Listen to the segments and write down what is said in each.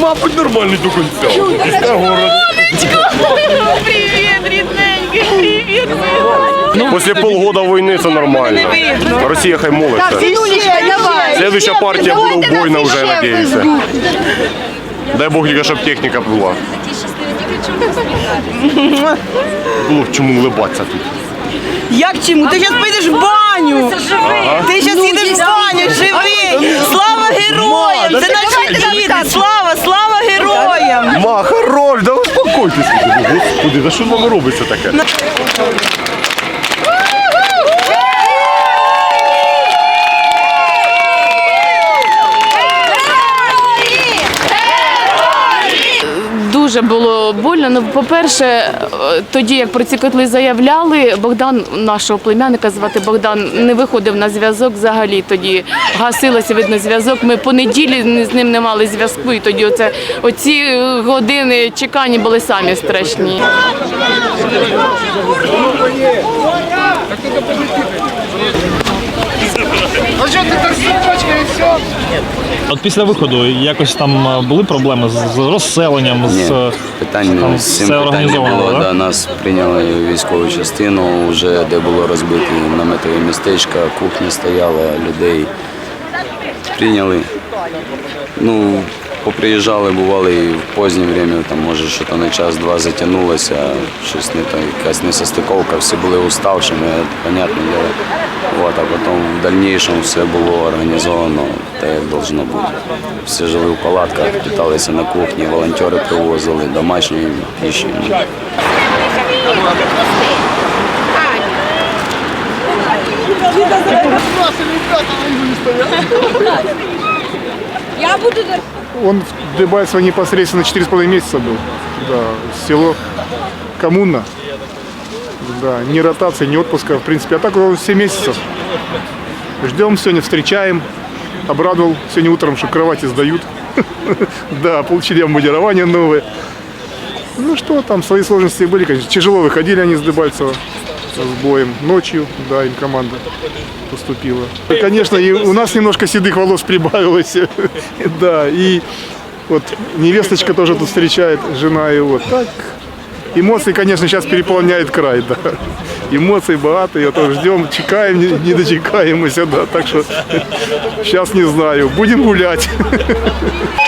Мабуть, нормальний до кінця. Привіт, рідненький, привіт, Після полгода війни це нормально. Росія хай молиться. Следующая партія буде убойна вже, надіюся. Дай Бог тільки, щоб техніка була. Було б чому улибатися тут. Як чому? Ти зараз підеш в баню. Ти зараз їдеш в баню, живий. Слава героям! Це наші діти. Слава, слава героям! Ма, хорош, да успокойтесь. Господи, да що з вами робиться таке? Дуже було больно. Ну, по-перше, е, тоді, як про ці котли заявляли, Богдан, нашого племянника звати Богдан, не виходив на зв'язок взагалі. Тоді гасилося, видно, зв'язок. Ми по неділі з ним не мали зв'язку, і тоді оце, оці е, години чекання були самі страшні. От після виходу якось там е, були проблеми з розселенням, з Ні, е, питань там з цим все питань не організовано було. було, Да, да? нас прийняли в військову частину, вже де було розбиті наметові містечка, кухня стояла, людей прийняли. Ну, поприїжджали, бували і в позднє время, там може що то на час-два затягнулося, щось не так, якась несостиковка, всі були уставшими, понятне діло. Вот, а потім в дальнейшем все було організовано так, як должно бути. Всі жили в палатках, питалися на кухні, волонтери привозили, домашньої піші. Ну, Он в Дебальцево непосредственно 4,5 месяца был. Да, село Коммуна. Да, ни ротации, ни отпуска, в принципе. А так он 7 месяцев. Ждем сегодня, встречаем. Обрадовал сегодня утром, что кровати сдают. Да, получили обмундирование новое. Ну что там, свои сложности были, конечно. Тяжело выходили они с Дебальцева с боем. Ночью, да, им команда поступила. Конечно, и у нас немножко седых волос прибавилось. Да, и вот невесточка тоже тут встречает, жена его. Так, эмоции, конечно, сейчас переполняет край, да. Эмоций богатые, я тоже ждем, чекаем, не, не дочекаемся, да. Так что сейчас не знаю, будем гулять.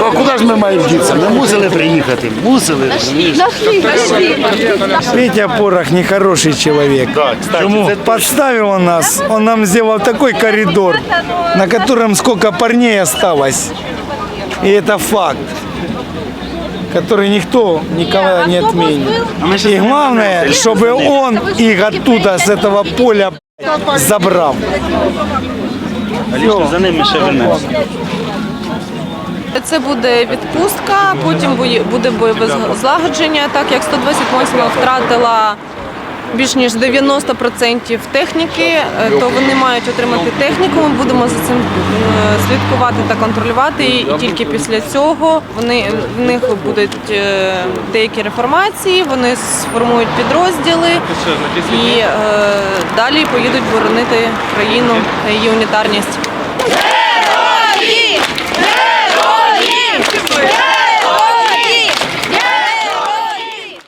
А куди ж ми маємо дітися? Ми мусили приїхати. Мусили. Петя Порох нехороший человек. Почему? Подставил он нас. Он нам сделал такой коридор, на котором сколько парней осталось. И это факт, который никто никогда не отменит. И главное, чтобы он их оттуда, с этого поля, блядь, Забрал. За ними ще вернемося. Це буде відпустка, потім буде бойове злагодження, так як 128 втратила більш ніж 90% техніки, е, то вони мають отримати техніку. Ми будемо за цим е, слідкувати та контролювати. І тільки після цього вони в них будуть е, деякі реформації, вони сформують підрозділи і далі поїдуть боронити країну та її унітарність.